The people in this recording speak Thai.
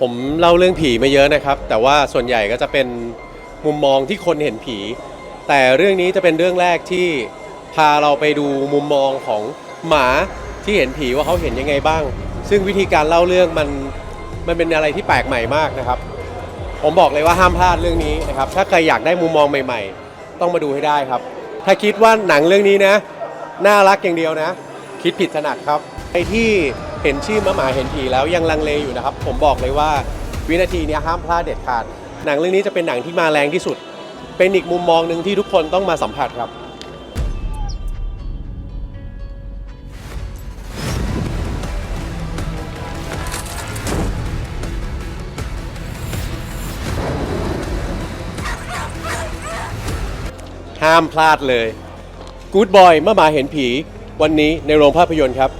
ผมเล่าเรื่องผีมาเยอะนะครับ แต่ว่าส่วนใหญ่ก็จะเป็นมุมมองที่คนเห็นผี แต่เรื่องนี้จะเป็นเรื่องแรกที่พาเราไปดูมุมมองของหมาที่เห็นผีว่าเขาเห็นยังไงบ้าง ซึ่งวิธีการเล่าเรื่องมันมันเป็นอะไรที่แปลกใหม่มากนะครับ ผมบอกเลยว่าห้ามพลาดเรื่องนี้นะครับ ถ้าใครอยากได้มุมมองใหม่ๆ ต้องมาดูให้ได้ครับ ถ้าคิดว่าหนังเรื่องนี้นะ น่ารักอย่างเดียวนะ คิดผิดถนัดครับใครที่ เห็นชื่อมะหมาเห็นผีแล้วยังลังเลอยู่นะครับ ผมบอกเลยว่าวินาทีนี้ห้ามพลาดเด็ดขาด หนังเรื่องนี้จะเป็นหนังที่มาแรงที่สุด เป็นอีกมุมมองหนึ่งที่ทุกคนต้องมาสัมผัสครับห้ามพลาดเลย Good Boy เมื่อมาเห็นผี วันนี้ในโรงภาพยนตร์ครับ